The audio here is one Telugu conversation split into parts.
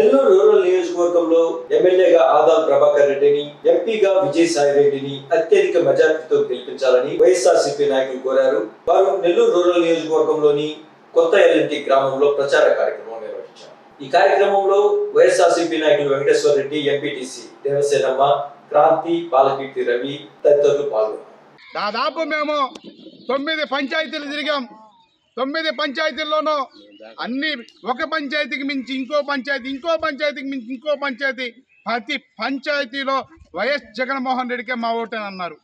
నెల్లూరు రూరల్ నియోజకవర్గంలో ఎమ్మెల్యేగా ఆదాల్ ప్రభాకర్ రెడ్డిని ఎంపీగా విజయసాయి రెడ్డిని అత్యధిక మెజార్టీతో గెలిపించాలని వైఎస్ఆర్సీపీ నాయకులు కోరారు. వారు నెల్లూరు రూరల్ నియోజకవర్గంలోని కొత్త ఎల్ఎన్టి గ్రామంలో ప్రచార కార్యక్రమం నిర్వహించారు. ఈ కార్యక్రమంలో వైఎస్ఆర్సీపీ నాయకులు వెంకటేశ్వర రెడ్డి ఎంపీటీసీ దేవసేనమ్మ క్రాంతి బాలకీర్తి రవి తదితరులు పాల్గొన్నారు. దాదాపు మేము తొమ్మిది పంచాయతీలు తిరిగాం. తొమ్మిది పంచాయతీల్లోనూ అన్ని ఒక పంచాయతీకి మించి ఇంకో పంచాయతీ ఇంకో పంచాయతీకి మించి ఇంకో పంచాయతీ ప్రతి పంచాయతీలో వైఎస్ జగన్మోహన్ రెడ్డికే మా ఓటని అన్నారు.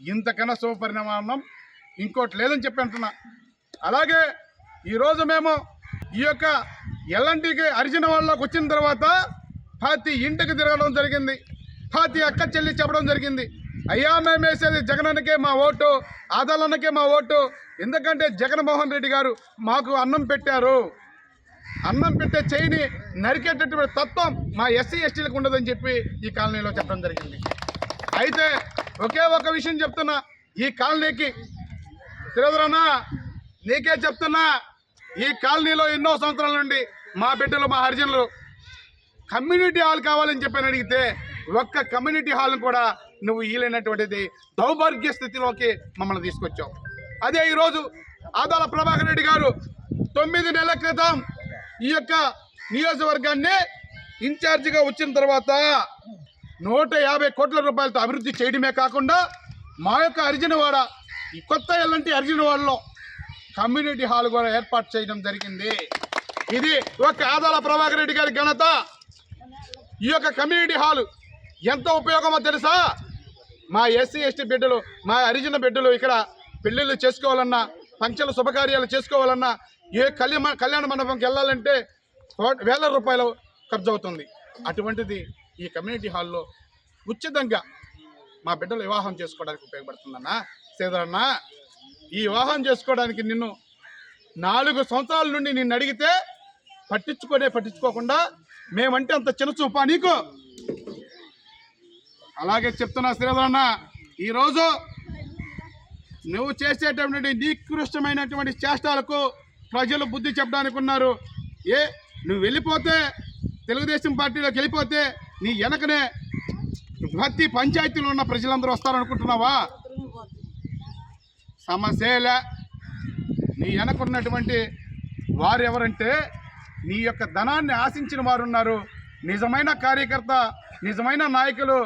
ఇంతకన్నా శుభపరిణామం ఇంకోటి లేదని చెప్పి అంటున్నా. అలాగే ఈరోజు మేము ఈ యొక్క ఎల్ఎన్టీకి అరిచిన వాళ్ళకి వచ్చిన తర్వాత ప్రతి ఇంటికి తిరగడం జరిగింది. ప్రతి అక్క చెల్లి చెప్పడం జరిగింది. అయ్యా మేము వేసేది జగనన్నకే మా ఓటు ఆదాలన్నకే మా ఓటు. ఎందుకంటే జగన్మోహన్ రెడ్డి గారు మాకు అన్నం పెట్టారు. అన్నం పెట్టే చేయిని నరికేటటువంటి తత్వం మా ఎస్సీ ఎస్టీలకు ఉండదని చెప్పి ఈ కాలనీలో చెప్పడం జరిగింది. అయితే ఒకే ఒక విషయం చెప్తున్నా ఈ కాలనీకి శ్రీధరన్న నీకే చెప్తున్నా ఈ కాలనీలో ఎన్నో సంవత్సరాల నుండి మా బిడ్డలు మా హరిజనులు కమ్యూనిటీ హాల్ కావాలని చెప్పని అడిగితే ఒక్క కమ్యూనిటీ హాల్ కూడా నువ్వు ఈలైనటువంటిది దౌర్భాగ్య స్థితిలోకి మమ్మల్ని తీసుకొచ్చావు. అదే ఈరోజు ఆదాల ప్రభాకర్ రెడ్డి గారు తొమ్మిది నెలల క్రితం ఈ యొక్క నియోజకవర్గాన్ని ఇన్ఛార్జిగా వచ్చిన తర్వాత నూట యాభై కోట్ల రూపాయలతో అభివృద్ధి చేయడమే కాకుండా మా యొక్క అర్జునవాడ ఈ కొత్త ఎల్లంటి అర్జునవాడలో కమ్యూనిటీ హాల్ కూడా ఏర్పాటు చేయడం జరిగింది. ఇది ఒక ఆదాల ప్రభాకర్ రెడ్డి గారి ఘనత. ఈ యొక్క కమ్యూనిటీ హాలు ఎంత ఉపయోగమో తెలుసా? మా ఎస్సీ ఎస్టీ బిడ్డలు మా హరిజన బిడ్డలు ఇక్కడ పెళ్ళిళ్ళు చేసుకోవాలన్నా ఫంక్షన్లు శుభకార్యాలు చేసుకోవాలన్నా ఏ కళ్యాణ కళ్యాణ మండపంకి వెళ్ళాలంటే వేల రూపాయలు ఖర్చు అవుతుంది. అటువంటిది ఈ కమ్యూనిటీ హాల్లో ఉచితంగా మా బిడ్డలు వివాహం చేసుకోవడానికి ఉపయోగపడుతుందన్నా. సేదరన్న ఈ వివాహం చేసుకోవడానికి నిన్ను నాలుగు సంవత్సరాల నుండి నిన్ను అడిగితే పట్టించుకోనే పట్టించుకోకుండా మేమంటే అంత చిన్న చూపా నీకు? అలాగే చెప్తున్నా శ్రీధరన్న ఈరోజు నువ్వు చేసేటటువంటి నికృష్టమైనటువంటి చేష్టాలకు ప్రజలు బుద్ధి చెప్పడానికి ఉన్నారు. ఏ నువ్వు వెళ్ళిపోతే తెలుగుదేశం పార్టీలోకి వెళ్ళిపోతే నీ వెనకనే ప్రతి పంచాయతీలో ఉన్న ప్రజలందరూ వస్తారనుకుంటున్నావా? సమస్యలే. నీ వెనకున్నటువంటి వారు ఎవరంటే నీ యొక్క ధనాన్ని ఆశించిన వారు ఉన్నారు. నిజమైన కార్యకర్త నిజమైన నాయకులు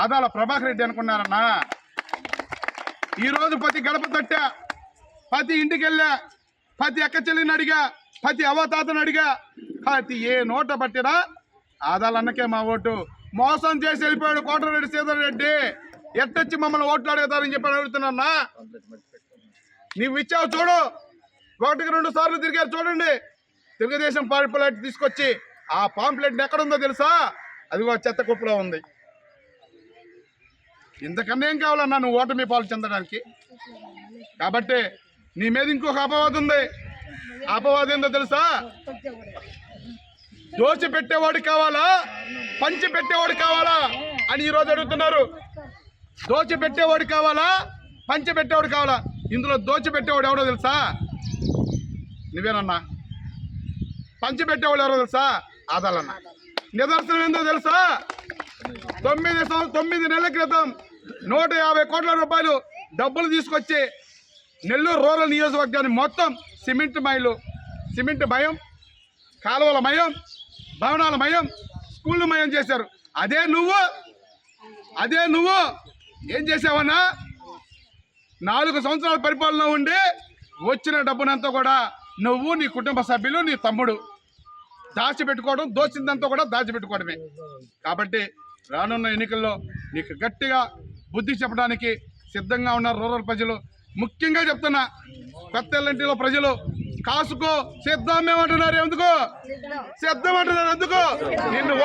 ఆదాల ప్రభాకర్ రెడ్డి అనుకున్నారన్నా. ఈరోజు ప్రతి గడప తట్టా ప్రతి ఇంటికి వెళ్ళా ప్రతి అక్క చెల్లిని అడిగా ప్రతి అవతాతను అడిగా ప్రతి ఏ నోట పట్టినా ఆదాలన్నకే మా ఓటు. మోసం చేసి వెళ్ళిపోయాడు కోటరెడ్డి సీతారెడ్డి రెడ్డి. ఎట్టొచ్చి మమ్మల్ని ఓట్లు అడుగుతారని చెప్పి అడుగుతున్నా నీవు ఇచ్చావు చూడు. ఒకటికి రెండు సార్లు తిరిగారు చూడండి. తెలుగుదేశం పాంప్లెట్ తీసుకొచ్చి ఆ పాంప్లెట్ ఎక్కడుందో తెలుసా? అదిగో చెత్త కుప్పలో ఉంది. ఇంతకన్నా ఏం కావాలన్నా నువ్వు ఓటమి పాలు చెందడానికి. కాబట్టి నీ మీద ఇంకొక అపవాదం ఉంది. అపవాదం ఏందో తెలుసా? దోచి పెట్టేవాడు కావాలా? పంచి పెట్టేవాడు కావాలా? అని ఈరోజు అడుగుతున్నారు. దోచి పెట్టేవాడు కావాలా? పంచి పెట్టేవాడు కావాలా? ఇందులో దోచి పెట్టేవాడు ఎవడో తెలుసా? నువ్వేనన్నా? పంచి పెట్టేవాడు ఎవరో తెలుసా? ఆదాలన్నా. నిదర్శనం ఏందో తెలుసా? తొమ్మిది తొమ్మిది నెలల క్రితం నూట యాభై కోట్ల రూపాయలు డబ్బులు తీసుకొచ్చి నెల్లూరు రూరల్ నియోజకవర్గాన్ని మొత్తం సిమెంట్ మైలు సిమెంట్ మయం కాలువల మయం భవనాల మయం స్కూళ్ళు మయం చేశారు. అదే నువ్వు అదే నువ్వు ఏం చేసావన్నా? నాలుగు సంవత్సరాల పరిపాలన ఉండి వచ్చిన డబ్బునంతా కూడా నువ్వు నీ కుటుంబ సభ్యులు నీ తమ్ముడు దాచిపెట్టుకోవడం దోచిందంతా కూడా దాచిపెట్టుకోవడమే. కాబట్టి రానున్న ఎన్నికల్లో నీకు గట్టిగా బుద్ధి చెప్పడానికి సిద్ధంగా ఉన్నారు రూరల్ ప్రజలు. ముఖ్యంగా చెప్తున్నా కొత్త ఎల్లంటిలో ప్రజలు కాసుకో సిద్ధం ఏమంటున్నారు ఎందుకు? సిద్ధం అంటున్నారు ఎందుకు? నిన్ను